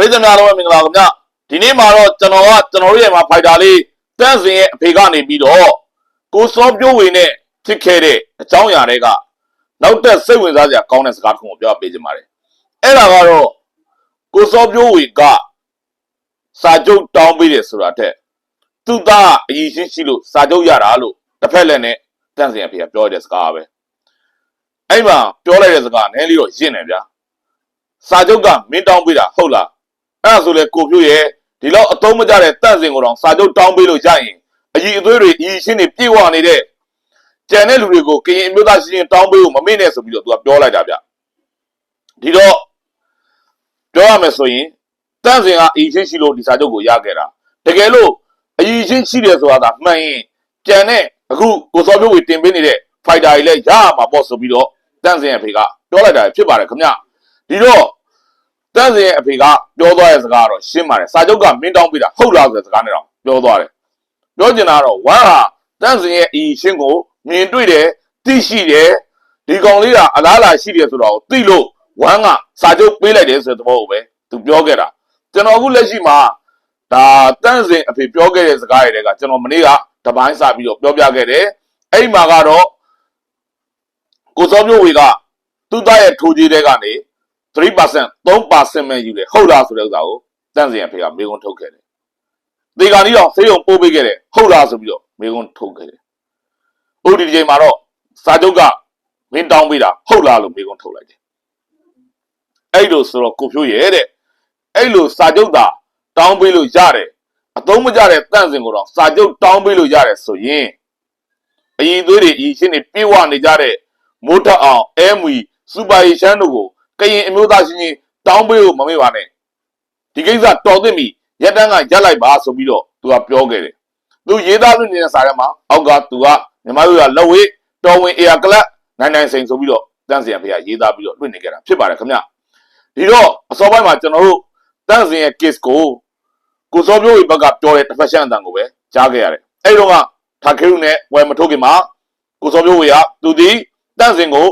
ပြည်သူများလုံးပဲမင်္ဂလာခင်ဗျဒီနေ့မှာတော့ကျွန်တော်ကကျွန်တော်တို့ရဲ့မှာဖိုက်တာလေးတန့်စင်ရဲ့အဖေကနေပြီးတော့ကိုစောပြိုးဝေနဲ့ဖြစ်ခဲ့တဲ့အကြောင်းအရာတွေကနောက်တက်စိတ်ဝင်စားစရာကောင်းတဲ့စကားတစ်ခုကိုပြောပြပေးချင်ပါတယ်အဲ့ဒါကတော့ကိုစောပြိုးဝေကစာချုပ်တောင်းပေးတယ်ဆိုတာတဲ့သူ့သားအရင်ရှင်းရှိလို့စာချုပ်ရတာလို့တစ်ဖက်လည်းနဲ့တန့်စင်အဖေကပြောတဲ့စကားပဲအဲ့မှာပြောလိုက်တဲ့စကားနည်းလေးတော့ရင့်နေဗျာစာချုပ်ကမင်းတောင်းပေးတာဟုတ်လား အဲ့ဒါဆိုလေကိုပြို့ရဲ့ဒီလောက်အသုံးမကျတဲ့တန့်စင်ကိုတော့စာချုပ်တောင်းပေးလို့ရရင်အကြီးအသွေးတွေအကြီးရှင်းတွေပြေဝနေတဲ့ကြံတဲ့လူတွေကိုကရင်အမျိုးသားရှင်းရှင်းတောင်းပေးဖို့မမေ့နဲ့ဆိုပြီးတော့သူကပြောလိုက်တာဗျဒီတော့ပြောရမယ်ဆိုရင်တန့်စင်ကအကြီးရှင်းရှိလို့ဒီစာချုပ်ကိုရခဲ့တာတကယ်လို့အကြီးရှင်းရှိတယ်ဆိုတာကမှန်ရင်ကြံတဲ့အခုကိုစောပြို့ဝေတင်ပေးနေတဲ့ဖိုက်တာကြီးလည်းရရမှာပေါ့ဆိုပြီးတော့တန့်စင်ရဲ့ဖေကပြောလိုက်တာဖြစ်ပါတယ်ခင်ဗျဒီတော့ တန့်စင်ရဲ့အဖေကပြောသွားတဲ့စကားကတော့ရှင်းပါတယ်စာချုပ်ကမင်းတောင်းပေးတာဟုတ်လားဆိုတဲ့စကားနဲ့တော့ပြောသွားတယ်ပြောချင်တာကတော့ဝမ်ဟာတန့်စင်ရဲ့အီရှင်းကိုမြင်တွေ့တယ်သိရှိတယ်ဒီကောင်လေးကအလားအလာရှိတယ်ဆိုတော့သိလို့ဝမ်ကစာချုပ်ပေးလိုက်တယ်ဆိုတဲ့သဘောကိုပဲသူပြောခဲ့တာကျွန်တော်အခုလက်ရှိမှာဒါတန့်စင်အဖေပြောခဲ့တဲ့စကားတွေကကျွန်တော်မနေ့ကတပိုင်းစာပြီးတော့ပြောပြခဲ့တယ်အဲ့ဒီမှာကတော့ကိုစောမျိုးဝေကသူ့သားရဲ့ထိုးကြီးတဲ့ကနေ 3% 3%ပဲယူတယ်ဟုတ်လားဆိုတဲ့ဥစ္စာကိုတန့်စင်အဖေကမေးခွန်းထုတ်ခဲ့တယ်။ဒီကနေ့တော့ဆေးရုံပို့ပေးခဲ့တယ်ဟုတ်လားဆိုပြီးတော့မေးခွန်းထုတ်ခဲ့တယ်။ဥဒီဒီချိန်မှာတော့စာချုပ်ကမင်းတောင်းပေးတာဟုတ်လားလို့မေးခွန်းထုတ်လိုက်တယ်။အဲ့လိုဆိုတော့ကိုဖြိုးရဲ့တဲ့အဲ့လိုစာချုပ်သာတောင်းပေးလို့ရတယ်အသုံးမကျတဲ့တန့်စင်ကိုတော့စာချုပ်တောင်းပေးလို့ရတယ်ဆိုရင်အရင်သွေးတွေအရင်ရှင်းနေပြေဝနေကြတဲ့မိုးထက်အောင်အဲမွီစူပါရီရှမ်းတို့ကို ကရင်အမျိုးသားချင်းချင်းတောင်းပေးဖို့မမေ့ပါနဲ့ဒီကိစ္စတော်သင့်ပြီရက်တန်းကရက်လိုက်ပါဆိုပြီးတော့သူကပြောခဲ့တယ်သူရေးသားလို့နေတဲ့စာထဲမှာအောက်ကသူကမြန်မာပြည်ကလက်ဝေးတော်ဝင်အေယာကလပ်နိုင်နိုင်စိန်ဆိုပြီးတော့တန်းစင်ဖေကရေးသားပြီးတော့လွှင့်နေကြတာဖြစ်ပါတယ်ခင်ဗျဒီတော့အစောပိုင်းမှာကျွန်တော်တို့တန်းစင်ရဲ့ case ကိုကိုစောပြိုးဝေဘက်ကပြောတဲ့တစ်ဖက်ရှမ်းအတန်ကိုပဲကြားခဲ့ရတယ်အဲ့တော့ကထာခေရုနဲ့ဝယ်မထုတ်ခင်မှာကိုစောပြိုးဝေကသူဒီတန်းစင်ကို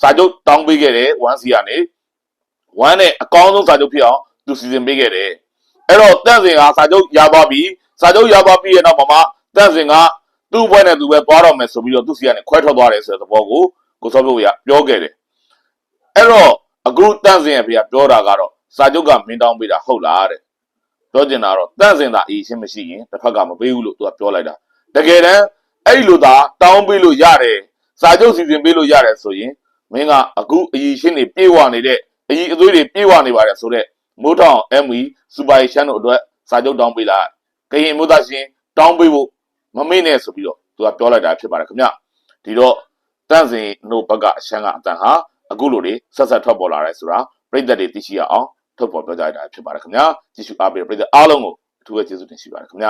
စာချုပ်တောင်းပေးခဲ့တယ် 1C ကနေဝမ်းနဲ့အကောင်းဆုံးစာချုပ်ဖြစ်အောင်သူစီစဉ်ပေးခဲ့တယ်အဲ့တော့တန့်စင်ကစာချုပ်ရပါပြီစာချုပ်ရပါပြီရဲ့နောက်မှာမှတန့်စင်ကသူ့ဘွဲနဲ့သူပဲသွားတော့မယ်ဆိုပြီးတော့သူ့စီကနေခွဲထွက်သွားတယ်ဆိုတဲ့သဘောကိုကိုစောပြိုးကပြောခဲ့တယ်အဲ့တော့အခုတန့်စင်ရဲ့ဖေကပြောတာကတော့စာချုပ်ကမင်းတောင်းပေးတာဟုတ်လားတဲ့ပြောချင်တာတော့တန့်စင်သာအီရှင်းမရှိရင်တစ်ဖက်ကမပေးဘူးလို့သူကပြောလိုက်တာတကယ်တမ်းအဲ့လိုသာတောင်းပေးလို့ရတယ်စာချုပ်စီစဉ်ပေးလို့ရတယ်ဆိုရင် မင်းကအခုအီရှင်းနေပြေးဝနေတဲ့အကြီးအသွေးတွေပြေးဝနေပါတယ်ဆိုတော့မိုးထောင် MV စူပါရှန်တို့အတွက်စာချုပ်တောင်းပေးလိုက်ကရင်မိုးသားရှင်တောင်းပေးဖို့မမေ့နဲ့ဆိုပြီးတော့သူကပြောလိုက်တာဖြစ်ပါတယ်ခင်ဗျဒီတော့တန့်စင်တို့ဘက်ကအရှမ်းကအတန်ဟာအခုလိုတွေဆက်ဆက်ထွက်ပေါ်လာတယ်ဆိုတာပြည်သက်တွေသိရှိရအောင်ထုတ်ပေါ်ပြောကြတာဖြစ်ပါတယ်ခင်ဗျာကြည့်ရှုအားပေးတဲ့ပြည်သက်အားလုံးကိုအထူးပဲကျေးဇူးတင်ရှိပါတယ်ခင်ဗျ